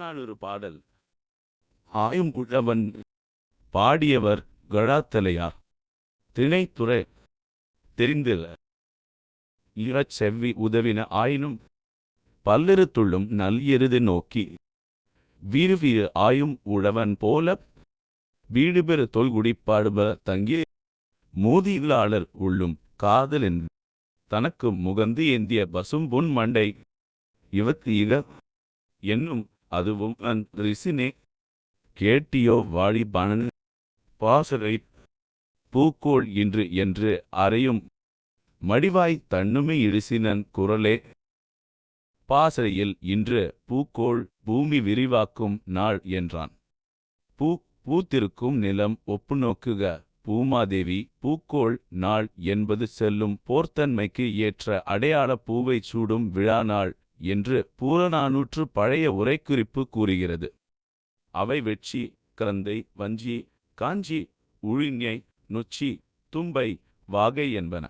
புறநானூறு பாடல். ஆயும் உழவன் பாடியவர் கழாத்தலையார் திணைத்துறை தெரிந்தில. இழச் செவ்வி உதவின ஆயினும் பல்லிருத்துள்ளும் நல் எருது நோக்கி. வீறு வீறு ஆயும் உழவன் போல வீடுபெறு தொல்குடி பாடுப தங்கிய மோதியிலாளர் உள்ளும் காதலின் தனக்கு முகந்து ஏந்திய பசும்பொன் மண்டை இவத்து இக என்னும் அதுவும் அன் ரிசினே. கேட்டியோ வாழி பாசரை பூக்கோள் இன்று என்று அறையும். மடிவாய் தன்னுமை இடிசினன் குரலே. பாசறையில் இன்று பூக்கோள் பூமி விரிவாக்கும் நாள் என்றான். பூ பூத்திருக்கும் நிலம் ஒப்புநோக்குக பூமாதேவி பூக்கோள் நாள் என்பது செல்லும் போர்த்தன்மைக்கு ஏற்ற அடையாள பூவை சூடும் விழா நாள். என்று பூரநானூற்று பழைய உரைக்குறிப்பு கூறுகிறது. அவை வெட்சி கரந்தை வஞ்சி காஞ்சி உழிஞை நொச்சி தும்பை வாகை என்பன.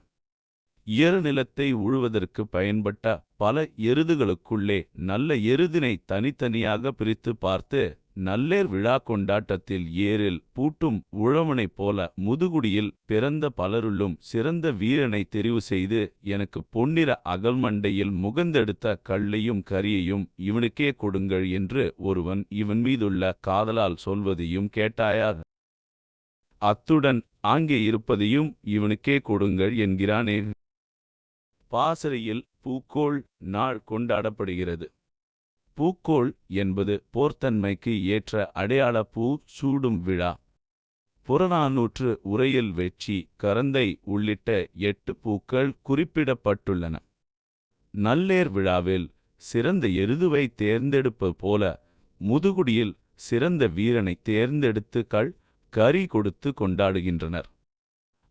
இயறு நிலத்தை உழுவதற்கு பயன்பட்ட பல எருதுகளுக்குள்ளே நல்ல எருதினை தனித்தனியாக பிரித்து பார்த்து நல்லேர் விழா கொண்டாட்டத்தில் ஏரில் பூட்டும் உழவனைப் போல முதுகுடியில் பிறந்த பலருள்ளும் சிறந்த வீரனை தெரிவு செய்து எனக்கு பொன்னிற அகல்மண்டையில் முகந்தெடுத்த கள்ளையும் கரியையும் இவனுக்கே கொடுங்கள் என்று ஒருவன் இவன் மீதுள்ள காதலால் சொல்வதையும் கேட்டாயா அத்துடன் ஆங்கே இருப்பதையும் இவனுக்கே கொடுங்கள் என்கிறானே. பாசறையில் பூக்கோள் நாள் கொண்டாடப்படுகிறது. பூக்கோள் என்பது போர்த்தன்மைக்கு ஏற்ற அடையாள பூ சூடும் விழா. புறநானூற்று உரையில் வெச்சி கரந்தை உள்ளிட்ட எட்டு பூக்கள் குறிப்பிடப்பட்டுள்ளன. நல்லேர் விழாவில் சிறந்த எருதுவை தேர்ந்தெடுப்பது போல முதுகுடியில் சிறந்த வீரனை தேர்ந்தெடுத்து கள் கறி கொடுத்து கொண்டாடுகின்றனர்.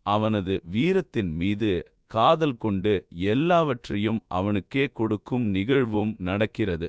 அவனது வீரத்தின் மீது காதல் கொண்டு எல்லாவற்றையும் அவனுக்கே கொடுக்கும் நிகழ்வும் நடக்கிறது.